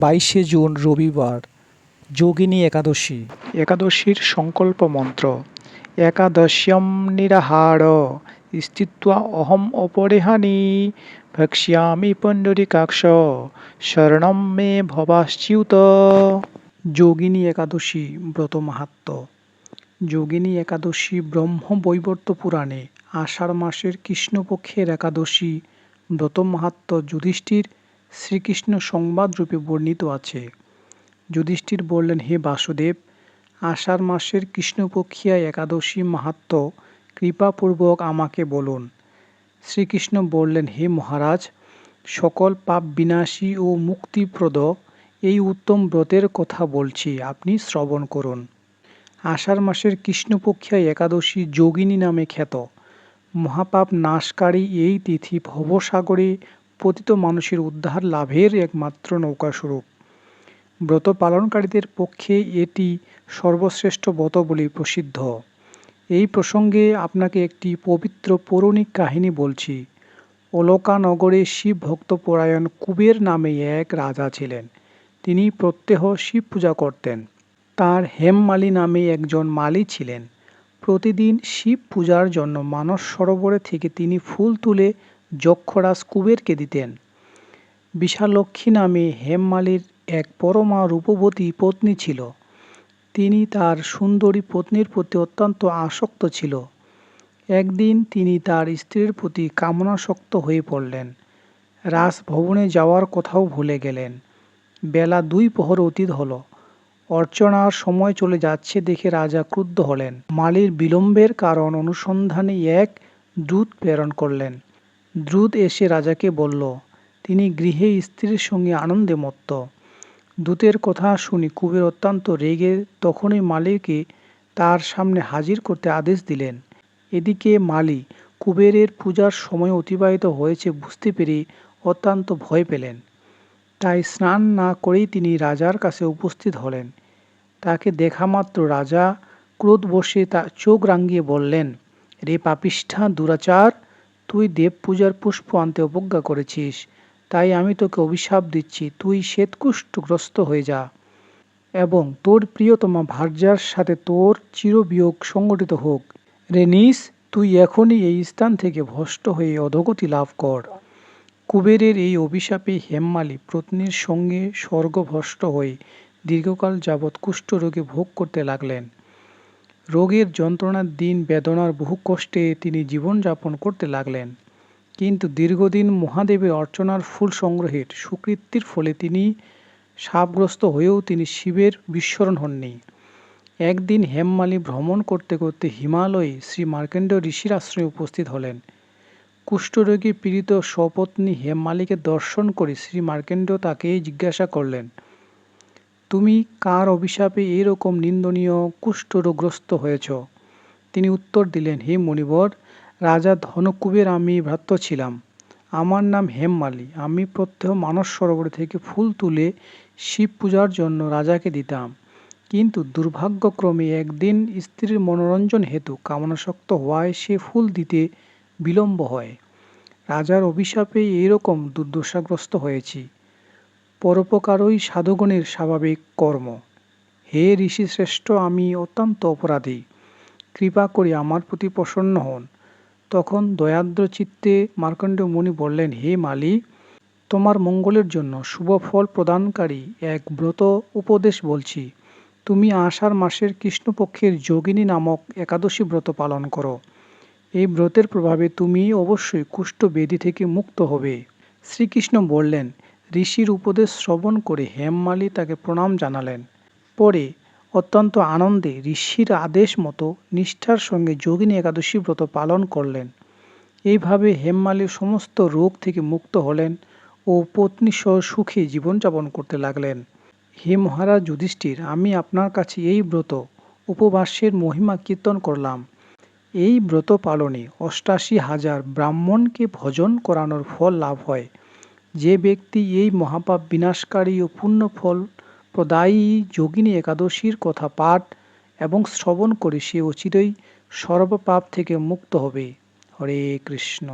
বাইশে জুন রবিবার যোগিনী একাদশী। একাদশীর সংকল্প মন্ত্র একাদশ্যম নিরাহার স্থিত্বা অহম অপরিহানি ভক্ষ্যামি পণ্ডরিকাক্ষ শরণম মে ভবাশ্চ্যুত যোগিনী একাদশী ব্রত মাহাত্ম। যোগিনী একাদশী ব্রহ্ম বৈবর্ত পুরাণে আষাঢ় মাসের কৃষ্ণপক্ষের একাদশী ব্রত মাহাত্ম যুধিষ্ঠির শ্রীকৃষ্ণ সংবাদ রূপে বর্ণিত আছে। যুধিষ্ঠির বললেন, হে বাসুদেব, আষাঢ় মাসের কৃষ্ণপক্ষিয়া একাদশী মাহাত্ম কৃপাপূর্বক আমাকে বলুন। শ্রীকৃষ্ণ বললেন, হে মহারাজ, সকল পাপ বিনাশী ও মুক্তিপ্রদ এই উত্তম ব্রতের কথা বলছি, আপনি শ্রবণ করুন। আষাঢ় মাসের কৃষ্ণপক্ষিয়া একাদশী যোগিনী নামে খ্যাত। মহাপাপ নাশকারী এই তিথি ভবসাগরে পতিত মানুষের উদ্ধার লাভের একমাত্র নৌকাস্বরূপ ব্রত পালনকারীদের পক্ষে এটি সর্বশ্রেষ্ঠ ব্রত বলে প্রসিদ্ধ। এই প্রসঙ্গে আপনাকে একটি পবিত্র পৌরাণিক কাহিনী বলছি। অলকানগরে শিব ভক্তপরায়ণ কুবের নামে এক রাজা ছিলেন। তিনি প্রত্যহ শিব পূজা করতেন। তার হেমমালি নামে একজন মালি ছিলেন। প্রতিদিন শিব পূজার জন্য মানস সরোবরে থেকে তিনি ফুল তুলে যক্ষরাজ কুবেরকে দিতেন। বিশালক্ষী নামে হেমমালির এক পরমা রূপবতী পত্নী ছিল। তিনি তার সুন্দরী পত্নীর প্রতি অত্যন্ত আসক্ত ছিল। একদিন তিনি তার স্ত্রীর প্রতি কামনাসক্ত হয়ে পড়লেন। রাজভবনে যাওয়ার কথাও ভুলে গেলেন। বেলা দুই প্রহর অতীত হলো। অর্চনার সময় চলে যাচ্ছে দেখে রাজা ক্রুদ্ধ হলেন। মালির বিলম্বের কারণ অনুসন্ধানে এক দূত প্রেরণ করলেন। দ্রুত এসে রাজাকে বলল, তিনি গৃহে স্ত্রীর সঙ্গে আনন্দে মত্ত। দূতের কথা শুনি কুবের অত্যন্ত রেগে তখনই মালিকে তার সামনে হাজির করতে আদেশ দিলেন। এদিকে মালি কুবেরের পূজার সময় অতিবাহিত হয়েছে বুঝতে পেরে অত্যন্ত ভয় পেলেন। তাই স্নান না করেই তিনি রাজার কাছে উপস্থিত হলেন। তাকে দেখা মাত্র রাজা ক্রোধ বসে তা চোখ রাঙ্গিয়ে বললেন, রে পাপিষ্ঠা দুরাচার তুই দেব পূজার পুষ্প আনতে অবজ্ঞা করেছিস। তাই আমি তোকে অভিশাপ দিচ্ছি। তুই শ্বেতকুষ্ঠগ্রস্ত হয়ে যা। এবং তোর প্রিয়তমা ভার্যার সাথে তোর চিরবিয়োগ সংগঠিত হোক। রেনিস তুই এখনই এই স্থান থেকে ভষ্ট হয়ে অধগতি লাভ কর। কুবেরের এই অভিশাপে হেমমালি পত্নীর সঙ্গে স্বর্গভ্রষ্ট হয়ে দীর্ঘকাল যাবৎ কুষ্ঠরোগে ভোগ করতে লাগলেন। রোগের যন্ত্রণার দিন, বেদনার বহু কষ্টে তিনি জীবনযাপন করতে লাগলেন। কিন্তু দীর্ঘদিন মহাদেবের অর্চনার ফুল সংগ্রহের সুকৃতির ফলে তিনি সাপগ্রস্ত হয়েও তিনি শিবের বিস্মরণ হননি। একদিন হেমমালি ভ্রমণ করতে করতে হিমালয়ে শ্রী মার্কেন্ড ঋষির আশ্রমে উপস্থিত হলেন। কুষ্ঠরোগী পীড়িত স্বপত্নী হেমমালিকে দর্শন করে শ্রী মার্কেন্ড তাকে জিজ্ঞাসা করলেন তুমি কার অভিশাপে এরকম নিন্দনীয় কুষ্ঠরোগ্রস্ত হয়েছ? তিনি উত্তর দিলেন, হে মণিবর, রাজা ধনকুবের আমি ভ্রাত্য ছিলাম। আমার নাম হেমমালি। আমি প্রত্যহ মানস সরোবর থেকে ফুল তুলে শিব পূজার জন্য রাজাকে দিতাম। কিন্তু দুর্ভাগ্যক্রমে একদিন স্ত্রীর মনোরঞ্জন হেতু কামনাসক্ত হওয়ায় সে ফুল দিতে বিলম্ব হয়। রাজার অভিশাপে এইরকম দুর্দশাগ্রস্ত হয়েছি। পরোপকারই সাধুগণের স্বাভাবিক কর্ম। হে ঋষি শ্রেষ্ঠ আমি অত্যন্ত অপরাধী। কৃপা করে আমার প্রতি প্রসন্ন হন। তখন দয়াদ্র চিত্তে মার্কণ্ড মুনি বললেন, হে মালি, তোমার মঙ্গলের জন্য শুভ ফল প্রদানকারী এক ব্রত উপদেশ বলছি। তুমি আষাঢ় মাসের কৃষ্ণপক্ষের যোগিনী নামক একাদশী ব্রত পালন করো। এই ব্রতের প্রভাবে তুমি অবশ্যই কুষ্ঠ বেদি থেকে মুক্ত হবে। শ্রীকৃষ্ণ বললেন ঋষির উপদেশ শ্রবণ করে হেমমালি তাকে প্রণাম জানালেন। পরে অত্যন্ত আনন্দে ঋষির আদেশ মতো নিষ্ঠার সঙ্গে যোগিনী একাদশী ব্রত পালন করলেন। এইভাবে হেমমালির সমস্ত রোগ থেকে মুক্ত হলেন ও পত্নী সহ সুখে জীবনযাপন করতে লাগলেন। হে মহারাজ যুধিষ্ঠির, আমি আপনার কাছে এই ব্রত উপবাসের মহিমা কীর্তন করলাম। এই ব্রত পালনে অষ্টাশি হাজার ব্রাহ্মণকে ভজন করানোর ফল লাভ হয়। যে ব্যক্তি এই মহাপাপ বিনাশকারী ও পুণ্য ফল প্রদায়ী যোগিনী একাদশীর কথা পাঠ এবং শ্রবণ করে সে অচিরেই সর্বপাপ থেকে মুক্ত হবে। হরে কৃষ্ণ।